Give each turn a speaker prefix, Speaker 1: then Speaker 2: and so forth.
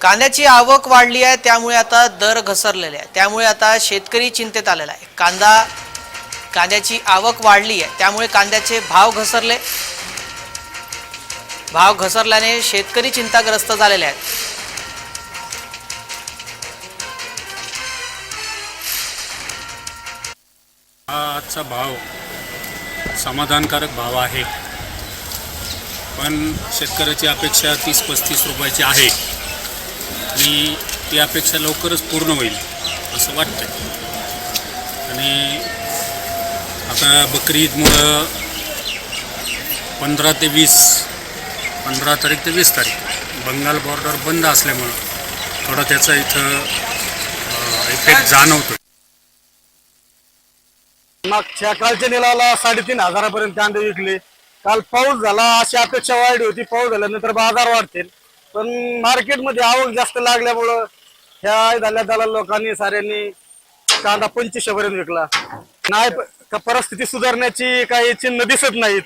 Speaker 1: कांद्याची आवक वाढली आहे त्यामुळे आता दर घसरलेले आहे. त्यामुळे आता शेतकरी चिंतेत आलेला आहे. कांदा कांद्याची आवक वाढली आहे त्यामुळे कांद्याचे भाव घसरले. भाव घसरल्याने शेतकरी चिंताग्रस्त झालेले आहेत.
Speaker 2: हा आजचा भाव समाधानकारक भाव आहे. पण शेतकऱ्याची अपेक्षा तीस पस्तीस रुपयाची आहे. आणि ती अपेक्षा लवकरच पूर्ण होईल असं वाटतं आणि आता बकरी ईदमुळं पंधरा ते वीस पंधरा तारीख ते वीस तारीख बंगाल बॉर्डर बंद असल्यामुळं थोडा त्याचा इथं इफेक्ट जाणवतो
Speaker 3: मागच्या कालच्या निलाला साडेतीन हजारापर्यंत कांदे विकले. काल पाऊस झाला अशी अपेक्षा वाढली होती. पाऊस झाल्यानंतर बाजार वाढतील. पण मार्केटमध्ये आवक जास्त लागल्यामुळं ह्या झाल्या दलाल लोकांनी साऱ्यांनी कांदा पंचवीसशे पर्यंत विकला. नाही प- का परिस्थिती सुधारण्याची काही चिन्ह दिसत नाहीत.